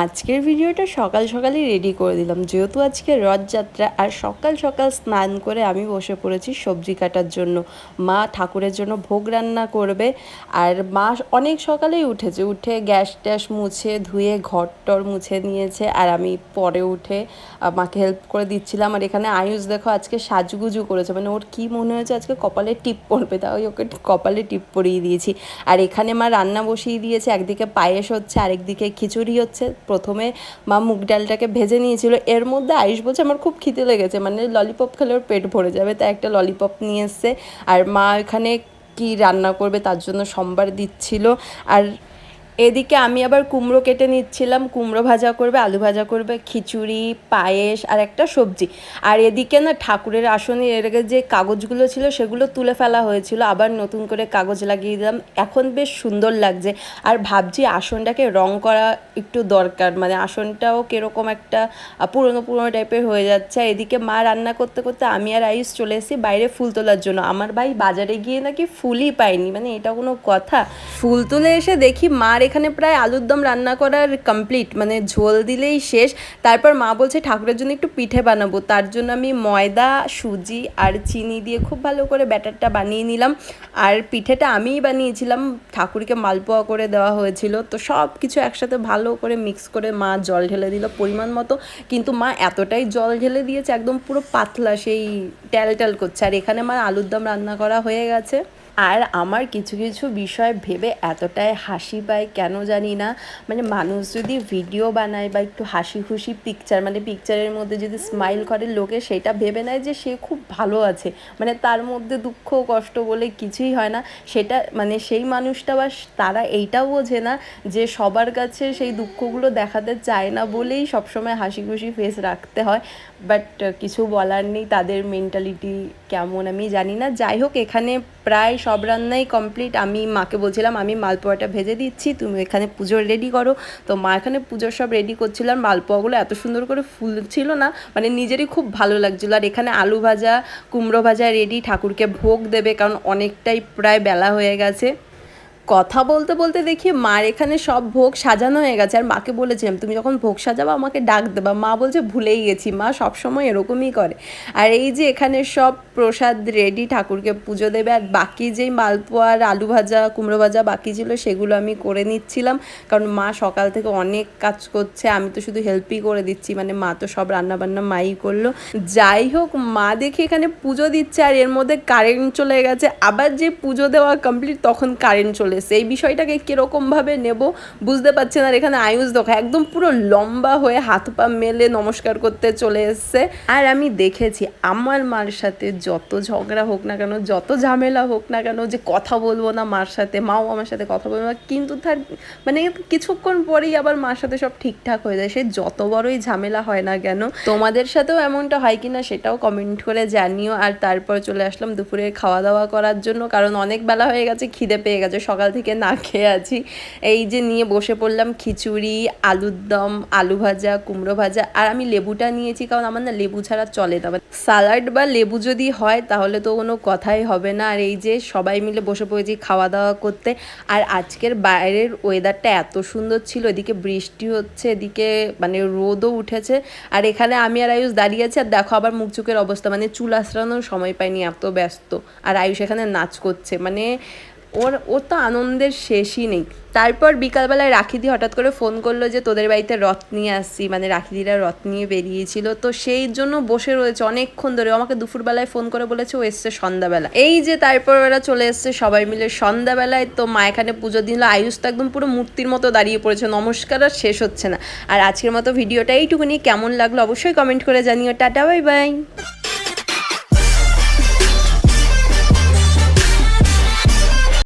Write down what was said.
আজকের ভিডিওটা সকাল সকালই রেডি করে দিলাম। যেহেতু আজকে রথযাত্রা আর সকাল সকাল স্নান করে আমি বসে পড়েছি সবজি কাটার জন্য। মা ঠাকুরের জন্য ভোগ রান্না করবে। আর মা অনেক সকালেই উঠেছে। উঠে গ্যাস ট্যাস মুছে, ধুয়ে ঘর টর মুছে নিয়েছে। আর আমি পরে উঠে মাকে হেল্প করে দিচ্ছিলাম। আর এখানে আয়ুষ দেখো আজকে সাজগুজু করেছে। মানে ওর কি মনে হয়েছে আজকে কপালে টিপ পড়বে? তাই ওকে কপালে টিপ পরিয়ে দিয়েছি। আর এখানে মা রান্না বসিয়ে দিয়েছে। একদিকে পায়েস হচ্ছে, আরেকদিকে খিচুড়ি হচ্ছে। প্রথমে মা মুগ ডালটাকে ভেজে নিয়েছিল। এর মধ্যে আয়ুষ বলছে, আমার খুব খিদে লেগেছে মানে ললিপপ খেলে ওর পেট ভরে যাবে, তাই একটা ললিপপ নিয়ে এসছে। আর মা এখানে কি রান্না করবে তার জন্য সোমবার দিচ্ছিল। আর এদিকে আমি আবার কুমড়ো কেটে নিচ্ছিলাম, কুমড়ো ভাজা করবে, আলু ভাজা করবে, খিচুড়ি, পায়েস আর একটা সবজি। আর এদিকে না ঠাকুরের আসনে এর আগে যে কাগজগুলো ছিল সেগুলো তুলে ফেলা হয়েছিল, আবার নতুন করে কাগজ লাগিয়ে দিলাম। এখন বেশ সুন্দর লাগছে। আর ভাবছি আসনটাকে রং করা একটু দরকার মানে আসনটাও কীরকম একটা পুরনো পুরনো টাইপের হয়ে যাচ্ছে। এদিকে মা রান্না করতে করতে আমি আর আয়ুষ চলে এসেছি বাইরে ফুল তোলার জন্য। আমার ভাই বাজারে গিয়ে নাকি ফুলই পাইনি মানে এটা কোনো কথা। ফুল তুলে এসে দেখি মার এখানে প্রায় আলুর দম রান্না করার কমপ্লিট মানে ঝোল দিলেই শেষ। তারপর মা বলছে, ঠাকুরের জন্য একটু পিঠে বানাবো। তার জন্য আমি ময়দা, সুজি আর চিনি দিয়ে খুব ভালো করে ব্যাটারটা বানিয়ে নিলাম। আর পিঠেটা আমিই বানিয়েছিলাম। ঠাকুরকে মালপোয়া করে দেওয়া হয়েছিল। তো সব কিছু একসাথে ভালো করে মিক্স করে মা জল ঢেলে দিল পরিমাণ মতো। কিন্তু মা এতটাই জল ঢেলে দিয়েছে, একদম পুরো পাতলা, সেই ট্যাল ট্যাল করছে। আর এখানে মা আলুর দম রান্না করা হয়ে গেছে। আর আমার কিছু কিছু বিষয় ভেবে এতটাই হাসি পায়, কেন জানি না। মানে মানুষ যদি ভিডিও বানায় বা একটু হাসি খুশি পিকচার মানে পিকচারের মধ্যে যদি স্মাইল করে লোকে, সেটা ভেবে নেয় যে সে খুব ভালো আছে। মানে তার মধ্যে দুঃখ, কষ্ট বলে কিছুই হয় না। সেটা মানে সেই মানুষটা বা তারা এইটাও বোঝে না যে সবার কাছে সেই দুঃখগুলো দেখাতে চায় না বলেই সবসময় হাসি খুশি ফেস রাখতে হয়। বাট কিছু বলার নেই, তাদের মেন্টালিটি কেমন আমি জানি না। যাই হোক, এখানে প্রায় সব রান্নাই কমপ্লিট আমি মাকে বলছিলাম, আমি মালপোয়াটা ভেজে দিচ্ছি, তুমি এখানে পুজো রেডি করো। তো মা এখানে পুজোর সব রেডি করছিল, আর মালপোয়াগুলো এত সুন্দর করে ফুল ছিল না মানে নিজেরই খুব ভালো লাগছিল। আর এখানে আলু ভাজা, কুমড়ো ভাজা রেডি ঠাকুরকে ভোগ দেবে, কারণ অনেকটাই প্রায় বেলা হয়ে গেছে। কথা বলতে বলতে দেখি মার এখানে সব ভোগ সাজানো হয়ে গেছে। আর মাকে বলেছিলাম তুমি যখন ভোগ সাজাবা, আমাকে ডাক দেবা। মা বলছে, ভুলেই গেছি মা, সবসময় এরকমই করে। আর এই যে এখানে সব প্রসাদ রেডি ঠাকুরকে পুজো দেবে। আর বাকি যেই মালপোয়ার আলু ভাজা, কুমড়ো ভাজা বাকি ছিল, সেগুলো আমি করে নিচ্ছিলাম। কারণ মা সকাল থেকে অনেক কাজ করছে, আমি তো শুধু হেল্পই করে দিচ্ছি। মানে মা তো সব রান্না বান্না মাই করল। যাই হোক, মা দেখি এখানে পুজো দিচ্ছে। আর এর মধ্যে কারেন্ট চলে গেছে। আবার যে পুজো দেওয়া কমপ্লিট তখন কারেন্ট চলে এসেছে এই বিষয়টাকে কীরকমভাবে নেব বুঝতে পারছে না। আর এখানে আয়ুষ দেখো, একদম পুরো লম্বা হয়ে হাত পা মেলে নমস্কার করতে চলে এসছে। আর আমি দেখেছি, আমার মার সাথে যত ঝগড়া হোক না কেন, যত ঝামেলা হোক না কেন যে কথা বলব না মার সাথে, মাও আমার সাথে কথা বলব না, কিন্তু তার মানে কিছুক্ষণ পরেই আবার মার সাথে সব ঠিকঠাক হয়ে যায়। সে যত বড়ই ঝামেলা হয় না কেন, তোমাদের সাথেও এমনটা হয় কি না সেটাও কমেন্ট করে জানিও। আর তারপর চলে আসলাম দুপুরে খাওয়া দাওয়া করার জন্য, কারণ অনেক বেলা হয়ে গেছে, খিদে পেয়ে গেছে, সকাল থেকে না খেয়ে আছি। এই যে নিয়ে বসে পড়লাম খিচুড়ি, আলুর দম, আলু ভাজা, কুমড়ো ভাজা, আর আমি লেবুটা নিয়েছি কারণ আমার না লেবু ছাড়া চলে না। সালাড বা লেবু যদি হয় তাহলে তো কোনো কথাই হবে না। আর এই যে সবাই মিলে বসে পড়েছি খাওয়া দাওয়া করতে। আর আজকের বাইরের ওয়েদারটা এত সুন্দর ছিল, এদিকে বৃষ্টি হচ্ছে, এদিকে মানে রোদও উঠেছে। আর এখানে আমি আর আয়ুষ দাঁড়িয়ে আছি, আর দেখো আবার মুখ চোখের অবস্থা মানে চুল আশ্রানোর সময় পাইনি, এত ব্যস্ত। আর আয়ুষ এখানে নাচ করছে মানে ওর, ও তো আনন্দের শেষই নেই। তারপর বিকালবেলায় রাখিদি হঠাৎ করে ফোন করল যে, তোদের বাড়িতে রথ নিয়ে আসছি। মানে রাখিদিরা রথ নিয়ে বেরিয়েছিল। তো সেই জন্য বসে রয়েছে অনেকক্ষণ ধরে। আমাকে দুপুরবেলায় ফোন করে বলেছে, ও এসছে সন্ধ্যাবেলা। এই যে তারপর ওরা চলে এসছে সবাই মিলে সন্ধ্যাবেলায়। তো মা এখানে পুজো দিল আয়ুষ তো একদম পুরো মূর্তির মতো দাঁড়িয়ে পড়েছে। নমস্কার, আর শেষ হচ্ছে না। আর আজকের মতো ভিডিওটা এইটুকুনি। কেমন লাগল অবশ্যই কমেন্ট করে জানিও। Tata, bye bye.